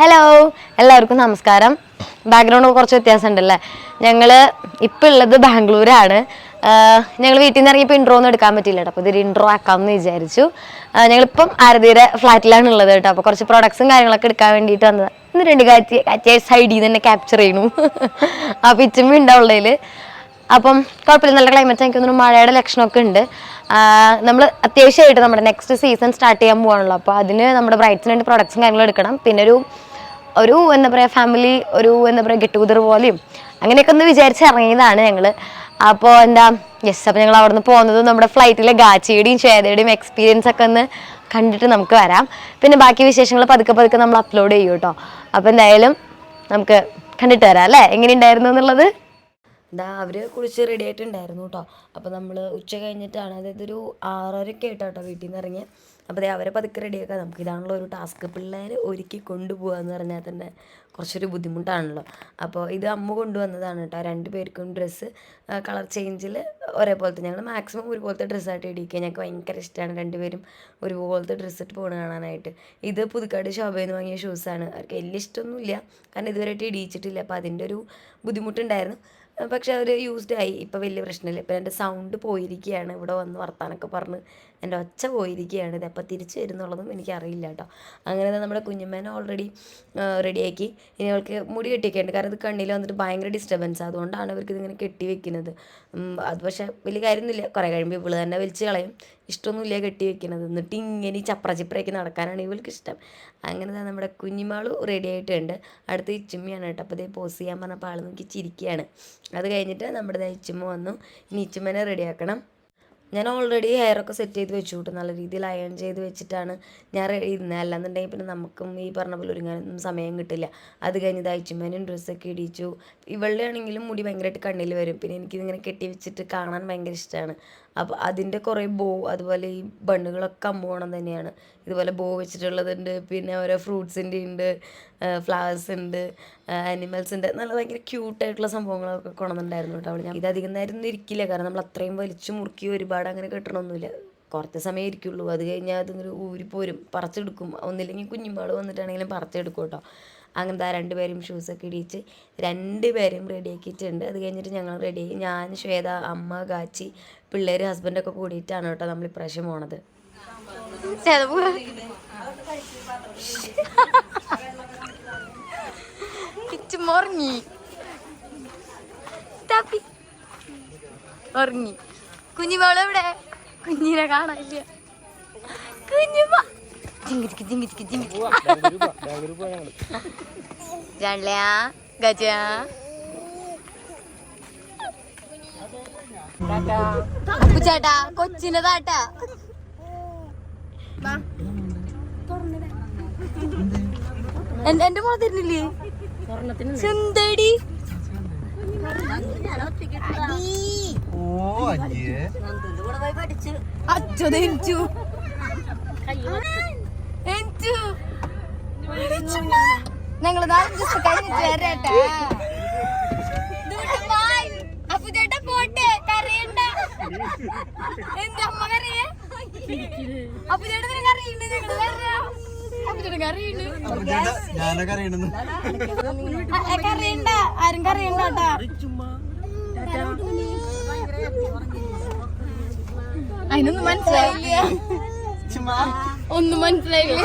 Hello എല്ലാവർക്കും നമസ്കാരം. Background കുറച്ച് വ്യത്യാസം ഉണ്ടല്ലേ ഞങ്ങൾ ഇപ്പം ഉള്ളത് ബാംഗ്ലൂരാണ്. ഞങ്ങൾ വീട്ടിൽ നിന്ന് ഇറങ്ങിയപ്പോൾ ഇൻട്രോ ഒന്നും എടുക്കാൻ പറ്റില്ല കേട്ടോ അപ്പോൾ ഇതൊരു ഇൻട്രോ ആക്കാമെന്ന് വിചാരിച്ചു. ഞങ്ങളിപ്പം ആരതിയുടെ ഫ്ലാറ്റിലാണ് ഉള്ളത് കേട്ടോ. അപ്പോൾ കുറച്ച് പ്രൊഡക്ട്സും കാര്യങ്ങളൊക്കെ എടുക്കാൻ വേണ്ടിയിട്ട് വന്നത്. ഇന്ന് രണ്ട് കാറ്റ് കാറ്റ് സൈഡിൽ നിന്ന് തന്നെ ക്യാപ്ചർ ചെയ്യണു. അപ്പോൾ ഇച്ചമ്മ ഉണ്ടാവുള്ളതിൽ അപ്പം കുഴപ്പമില്ല നല്ല ക്ലൈമറ്റ് എനിക്ക് തോന്നുന്നു മഴയുടെ ലക്ഷണമൊക്കെ ഉണ്ട്. നമ്മൾ അത്യാവശ്യമായിട്ട് നമ്മുടെ നെക്സ്റ്റ് സീസൺ സ്റ്റാർട്ട് ചെയ്യാൻ പോകാണല്ലോ അപ്പോൾ അതിന് നമ്മുടെ ബ്രൈറ്റ്സിന് വേണ്ടി പ്രൊഡക്ട്സും കാര്യങ്ങളും എടുക്കണം. പിന്നെ ഒരു ഒരു എന്താ പറയുക ഫാമിലി ഒരു എന്താ പറയുക ഗെറ്റ് ടുഗദർ പോലെയും അങ്ങനെയൊക്കെ ഒന്ന് വിചാരിച്ച് ഇറങ്ങിയതാണ് ഞങ്ങൾ അപ്പോൾ എന്താ യെസ് അപ്പോൾ ഞങ്ങൾ അവിടെ നിന്ന് പോകുന്നത് നമ്മുടെ ഫ്ലൈറ്റിലെ ഗാച്ചിയുടെയും ശ്വേതയുടെയും എക്സ്പീരിയൻസ് ഒക്കെ ഒന്ന് കണ്ടിട്ട് നമുക്ക് വരാം. പിന്നെ ബാക്കി വിശേഷങ്ങൾ പതുക്കെ പതുക്കെ നമ്മൾ അപ്ലോഡ് ചെയ്യും കേട്ടോ അപ്പോൾ എന്തായാലും നമുക്ക് കണ്ടിട്ട് വരാം അല്ലേ? എങ്ങനെയുണ്ടായിരുന്നു എന്നുള്ളത്? ഇതാ അവർ കുളിച്ച് റെഡി ആയിട്ടുണ്ടായിരുന്നു കേട്ടോ അപ്പോൾ നമ്മൾ ഉച്ച കഴിഞ്ഞിട്ടാണ് അതായത് ഒരു ആറരയ്ക്ക് ആയിട്ടോ കേട്ടോ വീട്ടിൽ നിന്ന് ഇറങ്ങി അപ്പോൾ അതേ അവരെ പതുക്കെ റെഡിയാക്കാം നമുക്ക് ഇതാണല്ലോ ഒരു ടാസ്ക് പിള്ളേർ ഒരുക്കി കൊണ്ടുപോകുക എന്ന് പറഞ്ഞാൽ തന്നെ കുറച്ചൊരു ബുദ്ധിമുട്ടാണല്ലോ. അപ്പോൾ ഇത് അമ്മ കൊണ്ടുവന്നതാണ് കേട്ടോ രണ്ട് പേർക്കും ഡ്രസ്സ് കളർ ചേഞ്ചിൽ ഒരേപോലത്തെ. ഞങ്ങൾ മാക്സിമം ഒരുപോലത്തെ ഡ്രസ്സായിട്ട് ഇടിക്കുക ഞങ്ങൾക്ക് ഭയങ്കര ഇഷ്ടമാണ് രണ്ടുപേരും ഒരുപോലത്തെ ഡ്രസ്സ് ഇട്ട് പോകുന്നത് കാണാനായിട്ട്. ഇത് പുതുക്കാട് ശോഭയിൽ നിന്ന് വാങ്ങിയ ഷൂസാണ് അവർക്ക് വലിയ ഇഷ്ടമൊന്നുമില്ല കാരണം ഇതുവരെയായിട്ട് ഇടിയിച്ചിട്ടില്ല. അപ്പോൾ അതിന്റെ ഒരു ബുദ്ധിമുട്ടുണ്ടായിരുന്നു. പക്ഷെ അവർ യൂസ്ഡ് ആയി. ഇപ്പോൾ വലിയ പ്രശ്നമില്ല. ഇപ്പം എന്റെ സൗണ്ട് പോയിരിക്കുകയാണ്. ഇവിടെ വന്ന് വർത്താനൊക്കെ പറഞ്ഞ് എന്റെ ഒച്ച പോയിരിക്കുകയാണ്. ഇത് എപ്പോൾ തിരിച്ചു വരുന്നുള്ളതും എനിക്കറിയില്ല കേട്ടോ. അങ്ങനെ നമ്മുടെ കുഞ്ഞമ്മേനെ ഓൾറെഡി റെഡിയാക്കി ഇനി അവൾക്ക് മുടി കെട്ടിയൊക്കെയുണ്ട് കാരണം ഇത് കണ്ണിൽ വന്നിട്ട് ഭയങ്കര ഡിസ്റ്റർബൻസ് അതുകൊണ്ടാണ് അവർക്ക് ഇതിങ്ങനെ കെട്ടി വെക്കുന്നത് അത് പക്ഷേ വലിയ കാര്യമൊന്നുമില്ല. കുറേ കഴിയുമ്പോൾ ഇവൾ തന്നെ വലിച്ച് കളയും. ഇഷ്ടമൊന്നുമില്ല കെട്ടി വെക്കുന്നത് എന്നിട്ട് ഇങ്ങനെ ചപ്ര ചിപ്രയൊക്കെ നടക്കാനാണ് ഇവൾക്ക് ഇഷ്ടം അങ്ങനെ തന്നെ നമ്മുടെ കുഞ്ഞിമാൾ റെഡി ആയിട്ടുണ്ട്. അടുത്ത ഇച്ചുമ്മയാണ് കേട്ടോ. അപ്പോൾ ഇതേ പോസ് ചെയ്യാൻ പറഞ്ഞപ്പോൾ ആൾ നോക്കി ചിരിക്കുകയാണ്. അത് കഴിഞ്ഞിട്ട് നമ്മുടെ ഇച്ചുമ്മ വന്നു. ഇനി ഇച്ചുമ്മനെ റെഡിയാക്കണം ഞാൻ ഓൾറെഡി ഹെയറൊക്കെ സെറ്റ് ചെയ്ത് വെച്ചു കൂട്ടും നല്ല രീതിയിൽ അയൺ ചെയ്ത് വെച്ചിട്ടാണ് ഞാൻ ഇരുന്നത് അല്ലാന്നുണ്ടെങ്കിൽ പിന്നെ നമുക്കും ഈ പറഞ്ഞ പോലെ ഒരുങ്ങാനൊന്നും സമയം കിട്ടില്ല. അത് കഴിഞ്ഞ് അയച്ചുമ്മേനും ഡ്രസ്സൊക്കെ ഇടിച്ചു. ഇവളുടെ ആണെങ്കിലും മുടി ഭയങ്കരമായിട്ട് കണ്ണിൽ വരും. പിന്നെ എനിക്കിതിങ്ങനെ കെട്ടി വെച്ചിട്ട് കാണാൻ ഭയങ്കര ഇഷ്ടമാണ് അപ്പോൾ അതിന്റെ കുറേ ബോ അതുപോലെ ഈ ബണ്ണുകളൊക്കെ അമ്പോണം തന്നെയാണ്. ഇതുപോലെ ബോ വെച്ചിട്ടുള്ളതുണ്ട്. പിന്നെ ഓരോ ഫ്രൂട്ട്സിന്റെ ഉണ്ട്. ഫ്ലവേഴ്സ് ഉണ്ട് അനിമൽസ് ഉണ്ട്. നല്ല ഭയങ്കര ക്യൂട്ടായിട്ടുള്ള സംഭവങ്ങളൊക്കെ കൊണ്ടുവന്നിട്ടുണ്ടായിരുന്നു കേട്ടോ അവൾ ഞാൻ ഇതധികം നേരം ഒന്നും ഇരിക്കില്ല. കാരണം നമ്മൾ അത്രയും വലിച്ചു മുറുക്കി ഒരുപാട് അങ്ങനെ കെട്ടണമൊന്നുമില്ല. കുറച്ച് സമയം ഇരിക്കുള്ളൂ. അത് കഴിഞ്ഞാൽ അതിങ്ങനെ പോരും. പറിച്ചെടുക്കും. ഒന്നില്ലെങ്കിൽ കുഞ്ഞുമാൾ വന്നിട്ടാണെങ്കിലും പറിച്ചെടുക്കും കേട്ടോ. അങ്ങനത്തെ ആ രണ്ടുപേരും ഷൂസൊക്കെ ഇടിയിച്ച് രണ്ടുപേരും റെഡിയാക്കിയിട്ടുണ്ട് അത് കഴിഞ്ഞിട്ട് ഞങ്ങൾ റെഡിയായി ഞാൻ ശ്വേത അമ്മ കാച്ചി പിള്ളേർ ഹസ്ബൻഡൊക്കെ കൂടിയിട്ടാണ് കേട്ടോ നമ്മൾ ഇപ്രാവശ്യം പോണത്. ഉറങ്ങി തപ്പി ഉറങ്ങി കുഞ്ഞിമോൾ എവിടെ? കുഞ്ഞിനെ കാണാനില്ല. കുഞ്ഞുമ ജിങ്കിരിക്ക് ജിങ്കിരിക്ക് ജിങ്കിരിക്ക് ജാണ്ലയാ ഗജ. ചേട്ടാ കൊച്ചിനെ താട്ടാ. എന്റെ മോൾ തരുന്നില്ലേ? സുന്ദരി ഓ അയ്യേ അച്ഛൻ എനിച്ചു. എനിച്ചു. ഞങ്ങൾ നാളെ ജസ്റ്റ് കഴിഞ്ഞിട്ട് വരട്ടെ. അപ്പൊ ചേട്ടാ പോട്ടെ കരയണ്ട. എന്റെ അമ്മ കറിയേ അപ്പൊ ചേട്ടാ കറിയുണ്ട് ഞങ്ങൾ വരാം. ഞാനൊക്കെ അറിയണെന്ന് കറിയണ്ട. ആരും കറിയണ്ട കേട്ടാ. അതിനൊന്നും മനസ്സിലായില്ല. ഒന്നും മനസ്സിലായില്ല.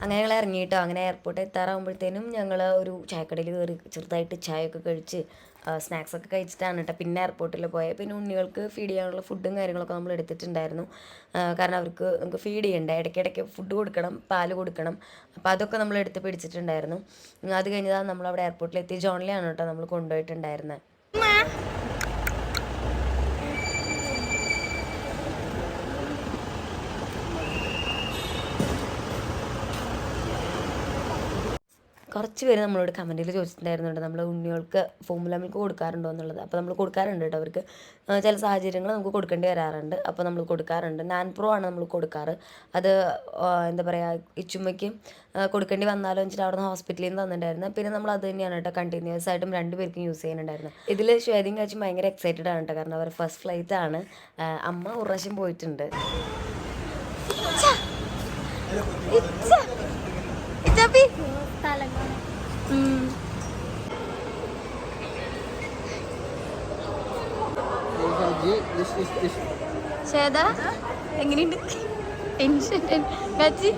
അങ്ങനെ ഞങ്ങൾ ഇറങ്ങിയിട്ടോ അങ്ങനെ എയർപോർട്ടിൽ എത്താറാകുമ്പോഴത്തേനും ഞങ്ങൾ ഒരു ചായക്കടയിൽ കയറി ചെറുതായിട്ട് ചായ ഒക്കെ കഴിച്ച് സ്നാക്സ് ഒക്കെ കഴിച്ചിട്ടാണ് കേട്ടോ പിന്നെ എയർപോർട്ടിൽ പോയത് പിന്നെ ഉണ്ണികൾക്ക് ഫീഡ് ചെയ്യാനുള്ള ഫുഡും കാര്യങ്ങളൊക്കെ നമ്മൾ എടുത്തിട്ടുണ്ടായിരുന്നു. കാരണം അവർക്ക് നമുക്ക് ഫീഡ് ചെയ്യണ്ട? ഇടയ്ക്കിടയ്ക്ക് ഫുഡ് കൊടുക്കണം പാൽ കൊടുക്കണം. അപ്പോൾ അതൊക്കെ നമ്മൾ എടുത്ത് പിടിച്ചിട്ടുണ്ടായിരുന്നു. അത് കഴിഞ്ഞതാണ് നമ്മൾ അവിടെ എയർപോർട്ടിൽ എത്തി ജോണിലാണ് കേട്ടോ നമ്മൾ കൊണ്ടുപോയിട്ടുണ്ടായിരുന്നത് കുറച്ച് പേര് നമ്മളോട് കമന്റിൽ ചോദിച്ചിട്ടുണ്ടായിരുന്നുണ്ട്. നമ്മൾ ഉണ്ണികൾക്ക് ഫോമുല മിൽക്ക് കൊടുക്കാറുണ്ടോ എന്നുള്ളത്. അപ്പോൾ നമ്മൾ കൊടുക്കാറുണ്ട് കേട്ടോ അവർക്ക്. ചില സാഹചര്യങ്ങൾ നമുക്ക് കൊടുക്കേണ്ടി വരാറുണ്ട്. അപ്പോൾ നമ്മൾ കൊടുക്കാറുണ്ട്. നാൻ പ്രോ ആണ് നമ്മൾ കൊടുക്കാറ്. അത് എന്താ പറയുക ഇച്ചുമ്മയ്ക്ക് കൊടുക്കേണ്ടി വന്നാലോ വെച്ചിട്ട് അവിടെ ഹോസ്പിറ്റലിൽ നിന്ന് തന്നിട്ടുണ്ടായിരുന്നു. പിന്നെ നമ്മൾ അത് തന്നെയാണ് കേട്ടോ കണ്ടിന്യൂസ് ആയിട്ടും രണ്ടുപേർക്കും യൂസ് ചെയ്യുന്നുണ്ടായിരുന്നു ഇതിൽ ശ്വേതയും കാച്ചും ഭയങ്കര എക്സൈറ്റഡ് ആണ് കേട്ടോ. കാരണം അവർ ഫസ്റ്റ് ഫ്ലൈറ്റ് ആണ്. അമ്മ ഒരു പ്രാവശ്യം പോയിട്ടുണ്ട്. ശ്വേത എങ്ങനെയുണ്ട്? ടെൻഷൻ ഗാച്ചി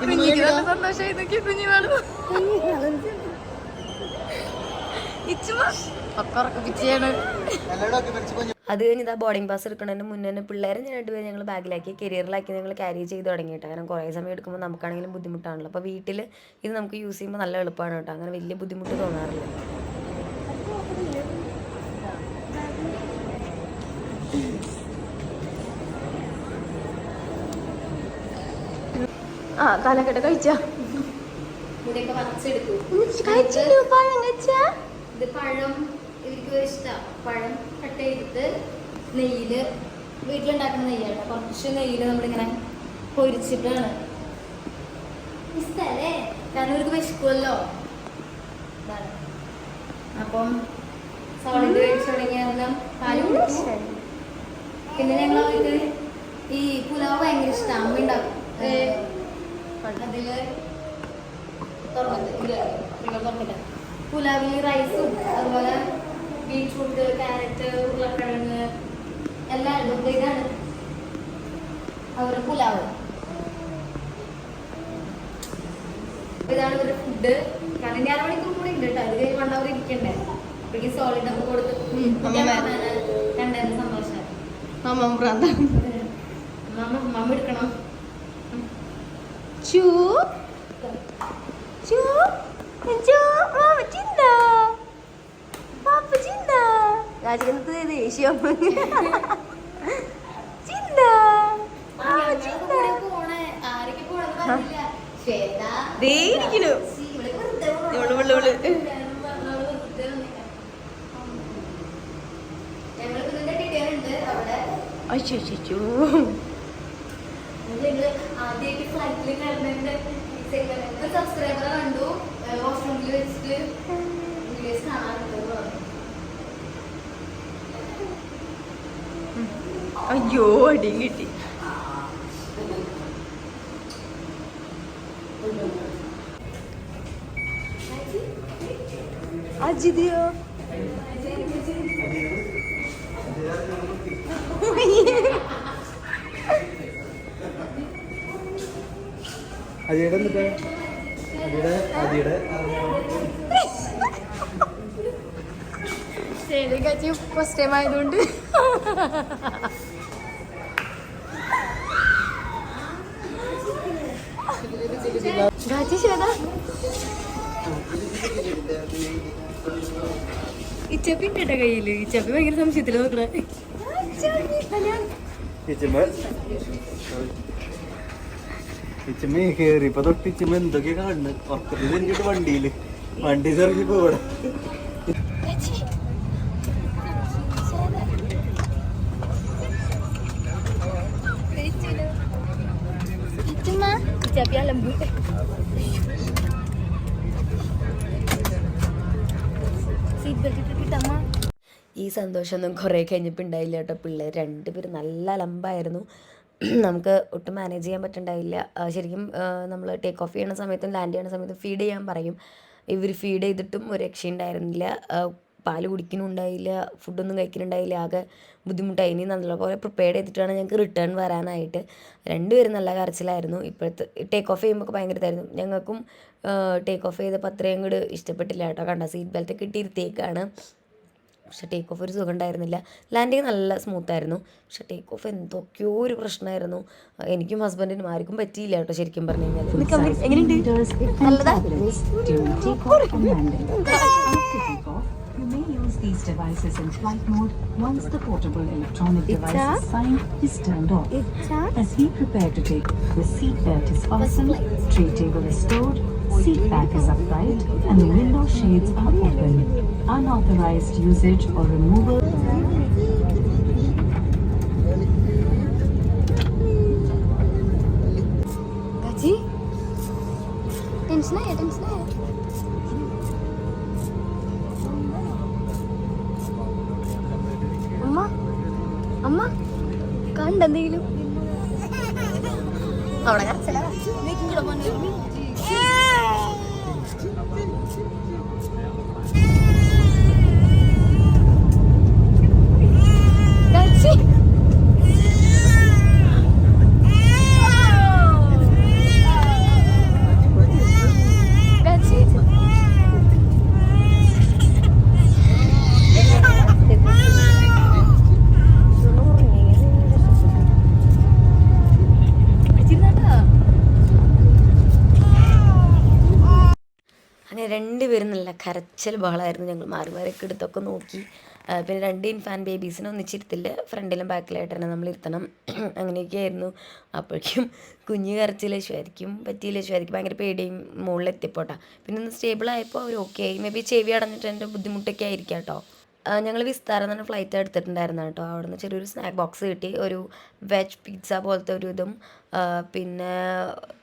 കുഞ്ഞിക്ക് നല്ല അത് കഴിഞ്ഞ് ഇതാ ബോർഡിംഗ് പാസ് എടുക്കുന്നതിന് മുന്നേ തന്നെ പിള്ളേരെ ഞാൻ രണ്ടുപേരും ഞങ്ങൾ ബാഗിലാക്കി കരിയറിലാക്കി ഞങ്ങൾ ക്യാരി ചെയ്ത് തുടങ്ങിയിട്ട് കാരണം കുറേ സമയം എടുക്കുമ്പോൾ നമുക്കാണെങ്കിലും ബുദ്ധിമുട്ടാണല്ലോ. അപ്പോൾ വീട്ടിൽ ഇത് നമുക്ക് യൂസ് ചെയ്യുമ്പോൾ നല്ല എളുപ്പമാണ് കേട്ടോ. അങ്ങനെ വലിയ ബുദ്ധിമുട്ട് തോന്നാറില്ല. ആ കാലക്കെട്ട് കഴിച്ചാ? വറച്ചെടുക്കും പഴം കഴിച്ചാ? ഇത് പഴം ഇവർക്ക് ഒരു ഇഷ്ടമാണ് പഴം കട്ട് ചെയ്തിട്ട് നെയ്യിൽ വീട്ടിലുണ്ടാക്കുന്ന നെയ്യാണ് കുറച്ച് നെയ്യിൽ നമ്മളിങ്ങനെ പൊരിച്ചിട്ടാണ്. ഇഷ്ടല്ലേ കാരണം ഇവർക്ക് വിശക്കുമല്ലോ ഇതാണ്. അപ്പം സോളിഡ് കഴിച്ചു തുടങ്ങിയാലും പാൽ കുടിക്കും പിന്നെ ഞങ്ങൾ അവർക്ക് ഈ പുലാവ് ഭയങ്കര ഇഷ്ടമാണ് അമ്മ ഉണ്ടാക്കും. അതിൽ തുറന്നിട്ട് പുലാവിൽ റൈസും അതുപോലെ ബീട്രൂട്ട് ക്യാരറ്റ് ഉരുളക്കിഴങ്ങ് എല്ലാം ഇടും ഇതാണ്. അവരുടെ പുലാവ് ഇതാണ് ഇവരുടെ ഫുഡ് കാരണം ഇനി മണിക്കൂർ കൂടി ഉണ്ട് കേട്ടോ. അത് കഴിഞ്ഞ് വൺ അവർ ഇരിക്കണ്ടേ അപ്പോഴേക്കും സോളിഡ് ഒക്കെ കൊടുത്ത് രണ്ടായിരുന്നു സന്തോഷം മമ്മ മമ്മ എടുക്കണം. ചൂ. ചൂ. ചൂ. മാമ ചിന്ന ദേ ദേഷ്യം. ചിന്ത. വെറുതെ ഇവൾ ഉണ്ട് അവിടെ. അയ്യോ ഞങ്ങൾ ആദ്യമായിട്ട് ഫ്ലൈറ്റിൽ ഒരു സബ്സ്ക്രൈബറെ കണ്ടു. ഹോസ്റ്റലിൽ വെച്ചിട്ട്. വീഡിയോസ് കാണാറുണ്ട് എന്ന് പറഞ്ഞു. അയ്യോ അടി കിട്ടി. അജിതിയോ? അജിയുടെ അജിയുടെ അജിയുടെ ശരി ഫസ്റ്റ് ആയതുകൊണ്ട് ഇച്ചപ്പി ഉണ്ട് കയ്യിൽ ഇച്ചപ്പി ഭയങ്കര സംശയത്തിൽ നോക്കണേ ഇച്ചമ്മ കേറിയപ്പോ തൊട്ട് ഇച്ചമ്മ എന്തൊക്കെയാ കാണുന്നത് വണ്ടിയിൽ വണ്ടി ഇറങ്ങി അലമ്പു സീറ്റ് ബെൽറ്റ് ഇട്ടിട്ടമ്മ ഈ സന്തോഷമൊന്നും കുറേ കഴിഞ്ഞപ്പോൾ ഉണ്ടായില്ല കേട്ടോ പിള്ളേർ രണ്ടുപേരും നല്ല അലമ്പായിരുന്നു. നമുക്ക് ഒട്ടും മാനേജ് ചെയ്യാൻ പറ്റുണ്ടായില്ല. ശരിക്കും നമ്മൾ ടേക്ക് ഓഫ് ചെയ്യുന്ന സമയത്തും ലാൻഡ് ചെയ്യുന്ന സമയത്തും ഫീഡ് ചെയ്യാൻ പറയും. ഇവർ ഫീഡ് ചെയ്തിട്ടും ഒരു രക്ഷയുണ്ടായിരുന്നില്ല. പാൽ കുടിക്കുന്നുണ്ടായില്ല ഫുഡൊന്നും കഴിക്കുന്നുണ്ടായില്ല ആകെ ബുദ്ധിമുട്ടായി. ഇനി നല്ലപോലെ പ്രിപ്പയർ ചെയ്തിട്ടാണ് ഞങ്ങൾക്ക് റിട്ടേൺ വരാനായിട്ട്. രണ്ടുപേരും നല്ല കരച്ചിലായിരുന്നു. ഇപ്പോഴത്തെ ടേക്ക് ഓഫ് ചെയ്യുമ്പോൾ ഭയങ്കര ഇതായിരുന്നു ഞങ്ങൾക്കും ടേക്ക് ഓഫ് ചെയ്തപ്പോൾ അത്രയും കൂടെ ഇഷ്ടപ്പെട്ടില്ല കേട്ടോ. കണ്ട? സീറ്റ് ബെൽറ്റ് കിട്ടിയിരുത്തേക്കാണ് പക്ഷെ ടേക്ക് ഓഫ് ഒരു സുഖം ഉണ്ടായിരുന്നില്ല ലാൻഡിങ് നല്ല സ്മൂത്തായിരുന്നു പക്ഷെ ടേക്ക് ഓഫ് എന്തൊക്കെയോ ഒരു പ്രശ്നമായിരുന്നു. എനിക്കും ഹസ്ബൻഡിനും ആർക്കും പറ്റിയില്ല കേട്ടോ ശരിക്കും പറഞ്ഞു കഴിഞ്ഞാൽ During takeoff and landing. After takeoff, you may use these devices in flight mode once the portable electronic device sign is turned off. As we prepare to take, the seat belt is fastened, tray table is stored, seat back is upright, and the window shades are open. Unauthorized usage or removal അമ്മ കണ്ടെന്തെങ്കിലും അവിടെ കരച്ചിലാ. കരച്ചൽ ബഹളമായിരുന്നു ഞങ്ങൾ മാറി മാറിയൊക്കെ എടുത്തൊക്കെ നോക്കി. പിന്നെ രണ്ട് infant ബേബീസിനെ ഒന്നിച്ചിരുത്തില്ല. ഫ്രണ്ടിലും ബാക്കിലായിട്ട് തന്നെ നമ്മൾ ഇരുത്തണം. അങ്ങനെയൊക്കെ അപ്പോഴേക്കും കുഞ്ഞ് കരച്ചിൽ ശരിക്കും പറ്റിയില്ല ശരിക്കും ഭയങ്കര പേടിയും മുകളിലെത്തിപ്പോട്ടാ പിന്നെ ഒന്ന് സ്റ്റേബിൾ ആയപ്പോൾ അവർ ഓക്കെ ആയി. മേ ബി ചെവി അടഞ്ഞിട്ട് എന്റെ ബുദ്ധിമുട്ടൊക്കെ ആയിരിക്കാം കേട്ടോ. ഞങ്ങൾ വിസ്താരം പറഞ്ഞ ഫ്ലൈറ്റ് എടുത്തിട്ടുണ്ടായിരുന്നു കേട്ടോ അവിടെ നിന്ന് ചെറിയൊരു സ്നാക്ക് ബോക്സ് കിട്ടി. ഒരു വെജ് പിസ്സ പോലത്തെ ഒരു ഇതും പിന്നെ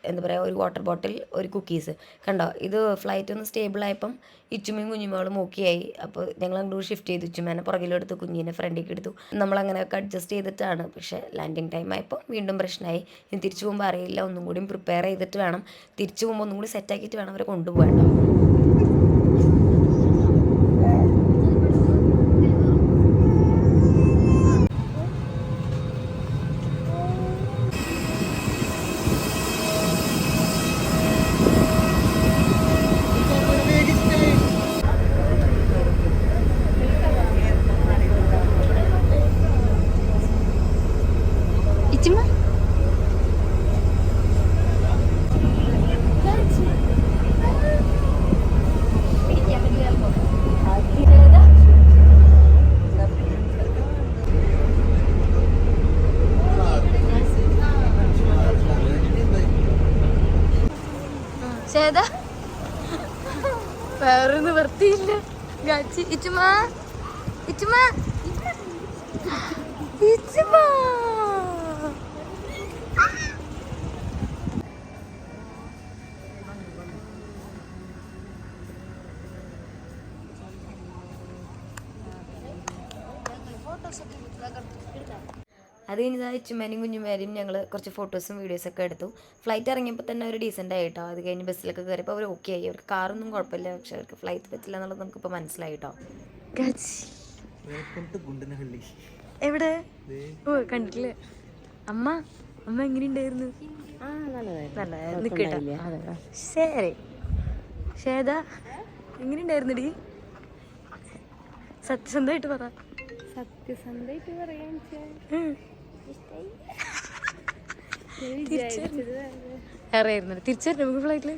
എന്താ പറയുക ഒരു വാട്ടർ ബോട്ടിൽ ഒരു കുക്കീസ് കണ്ടോ? ഇത് ഫ്ലൈറ്റ് ഒന്ന് സ്റ്റേബിൾ ആയപ്പം ഇച്ചുമ്മയും കുഞ്ഞുമകളും മൂക്കിയായി അപ്പോൾ ഞങ്ങൾ അങ്ങോട്ട് ഷിഫ്റ്റ് ചെയ്തു. ഇച്ചുമ്മേനെ പുറകിലെടുത്തു കുഞ്ഞിനെ ഫ്രണ്ടിലേക്ക് എടുത്തു. നമ്മൾ അങ്ങനെയൊക്കെ അഡ്ജസ്റ്റ് ചെയ്തിട്ടാണ്. പക്ഷേ ലാൻഡിങ് ടൈം ആയപ്പോൾ വീണ്ടും പ്രശ്നമായി ഇനി തിരിച്ചു പോകുമ്പോൾ അറിയില്ല. ഒന്നും കൂടി പ്രിപ്പയർ ചെയ്തിട്ട് വേണം. തിരിച്ചു പോകുമ്പോൾ ഒന്നും കൂടി സെറ്റാക്കിയിട്ട് വേണം അവരെ കൊണ്ടുപോകാൻ കേട്ടോ ഇച്ചിമ്മ ചേതാ വേറെ നിവർത്തിയില്ല ഗാച്ചി ഇച്ചുമാ. ഇച്ചുമാ. ഇച്ചുമ്മ അത് കഴിഞ്ഞ് ഇച്ചുമ്മേനും കുഞ്ഞുമേരെയും ഞങ്ങൾ കുറച്ച് ഫോട്ടോസും വീഡിയോസൊക്കെ എടുത്തു. ഫ്ലൈറ്റ് ഇറങ്ങിയപ്പോൾ തന്നെ അവർ ഡീസന്റ് ആയിട്ടോ? അത് കഴിഞ്ഞ് ബസ്സിലൊക്കെ കയറിയപ്പോൾ അവർ ഓക്കെ ആയി. അവർക്ക് കാറൊന്നും കുഴപ്പമില്ല. പക്ഷെ അവർക്ക് ഫ്ലൈറ്റ് പറ്റില്ല എന്നുള്ളത് നമുക്കിപ്പോൾ മനസ്സിലായി കേട്ടോ എവിടെ? ഓ കണ്ടിട്ടില്ലേ? അമ്മ അമ്മ എങ്ങനെയുണ്ടായിരുന്നു? നല്ലതായിരുന്നു. കേട്ടോ. ശരി. ശ്വേത എങ്ങനെയുണ്ടായിരുന്നടി? സത്യസന്ധമായിട്ട് പറ. സത്യസന്ധമായിട്ട് പറയാൻ ഫ്ലൈറ്റിൽ?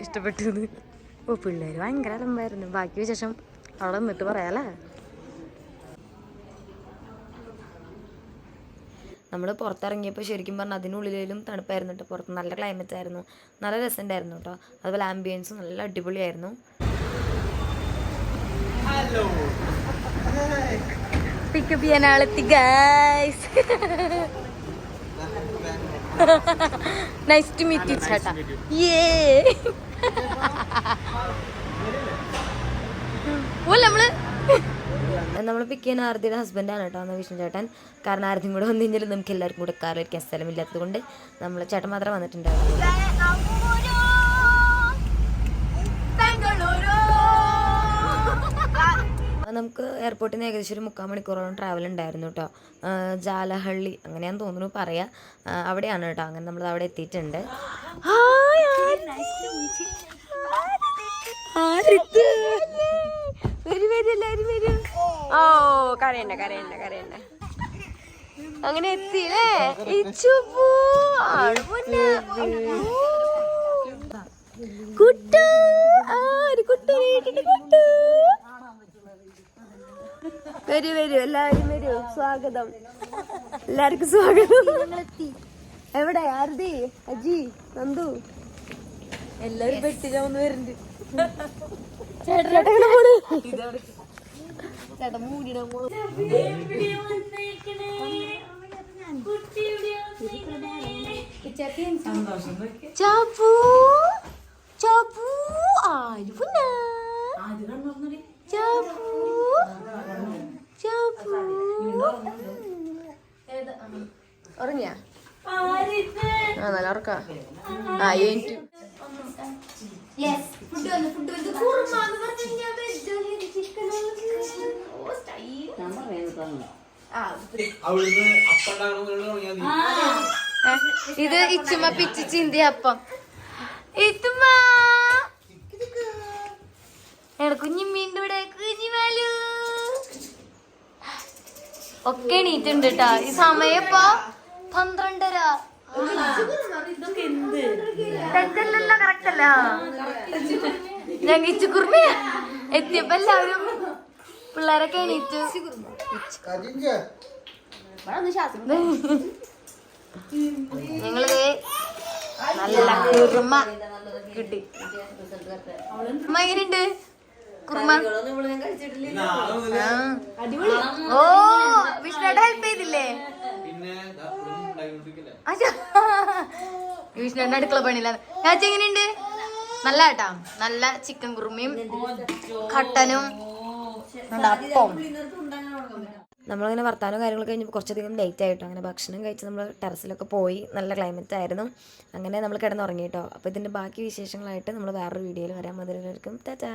ഇഷ്ടപ്പെട്ടത് ഓ പിള്ളേർ ഭയങ്കര അലമ്പായിരുന്നു. ബാക്കി ശേഷം അവിടെ നിന്നിട്ട് പറയാലേ? നമ്മൾ പുറത്തിറങ്ങിയപ്പോൾ ശരിക്കും പറഞ്ഞാൽ അതിനുള്ളിലും തണുപ്പായിരുന്നു കേട്ടോ പുറത്ത് നല്ല ക്ലൈമറ്റ് ആയിരുന്നു. നല്ല രസമുണ്ടായിരുന്നു കേട്ടോ അതുപോലെ ആംബിയൻസും നല്ല അടിപൊളിയായിരുന്നു. പിക്കപ്പ് ചെയ്യാൻ ആളെത്തി guys nice to meet you ചേട്ടാ. യേ ഓ നമ്മൾ നമ്മൾ പിക്ക് ചെയ്യുന്ന ആരതിയുടെ ഹസ്ബൻഡാണ് കേട്ടോ അന്ന് വിഷ്ണു ചേട്ടൻ. കാരണം ആരതിയും കൂടെ വന്നു കഴിഞ്ഞാൽ നമുക്ക് എല്ലാവർക്കും കൂടെ കാറിലിരിക്കാൻ സ്ഥലമില്ലാത്തത് കൊണ്ട് നമ്മൾ ചേട്ടൻ മാത്രം വന്നിട്ടുണ്ടായിരുന്നു. നമുക്ക് എയർപോർട്ടിൽ നിന്ന് ഏകദേശം ഒരു മുക്കാൽ മണിക്കൂറോളം ട്രാവൽ ഉണ്ടായിരുന്നു കേട്ടോ ജാലഹള്ളി അങ്ങനെയാന്ന് തോന്നുന്നു പറയാ. അവിടെയാണ് കേട്ടോ അങ്ങനെ നമ്മൾ അവിടെ എത്തിയിട്ടുണ്ട്. വരൂ വരൂ എല്ലാരും വരൂ. ഓ കരയണ്ട കരയണ്ട കരയണ്ട. അങ്ങനെ എത്തിയില്ലേ. കുട്ടു ആ കുട്ടു വരൂ വരൂ എല്ലാവരും വരൂ. സ്വാഗതം. എല്ലാവർക്കും സ്വാഗതം. എവിടെ ആരതി അജി നന്ദു? എല്ലാരും പെട്ടില്ല ഒന്ന് വരുന്നുണ്ട് ചാപ്പു ചാപ്പു ആര് പുന്ന ചാപ്പു ചാപ്പു. ഉറങ്ങിയാ? ആ നല്ല ഉറക്കാ. ആ എനിക്ക് ഫുഡ് വന്നു ഫുഡ് വന്നു കുറുമാന്ന് പറഞ്ഞാൽ ചിക്കൻ അവിടുന്ന് അപ്പണ്ടാകണം ഇത് ഇച്ചുമ പിച്ചി ചിന്തി അപ്പം. ഇത്തുമ്മ. എടാ കുഞ്ഞിമ്മീന്റെ ഇവിടെ കുഞ്ഞിമാലു ഒക്കെ എണീറ്റുണ്ട് കേട്ടാ ഈ സമയം ഇപ്പൊ പന്ത്രണ്ടര. തെറ്റല്ലല്ലോ കറക്റ്റ് അല്ല ഞങ്ങ ഇച്ചുകുർമി എത്തിയപ്പോ എല്ലാവരും പിള്ളേരൊക്കെ എണീറ്റു. ഞങ്ങൾ നല്ല കുറുമ കിട്ടി. ഉമ്മ എങ്ങനെയുണ്ട്? കുറുമ. ഓ വിഷ്ണുടെ ഹെൽപ്പ് ചെയ്തില്ലേ? പിന്നെ വിഷ്ണുന്റെ അടുക്കള പണിയിലാണ് ചാച്ചി എങ്ങനെയുണ്ട്? നല്ല കേട്ടാ നല്ല ചിക്കൻ കുറുമയും കട്ടനും അപ്പം. നമ്മളിങ്ങനെ വർത്താനം കാര്യങ്ങളൊക്കെ കഴിഞ്ഞപ്പോൾ കുറച്ചധികം ലേറ്റ് ആയിട്ടോ. അങ്ങനെ ഭക്ഷണം കഴിച്ച് നമ്മൾ ടെറസിലൊക്കെ പോയി നല്ല ക്ലൈമറ്റ് ആയിരുന്നു. അങ്ങനെ നമ്മൾ കിടന്നുറങ്ങി കേട്ടോ അപ്പോൾ ഇതിന്റെ ബാക്കി വിശേഷങ്ങളായിട്ട് നമ്മൾ വേറൊരു വീഡിയോയിൽ വരാൻ മതി എല്ലാവർക്കും ടാറ്റാ.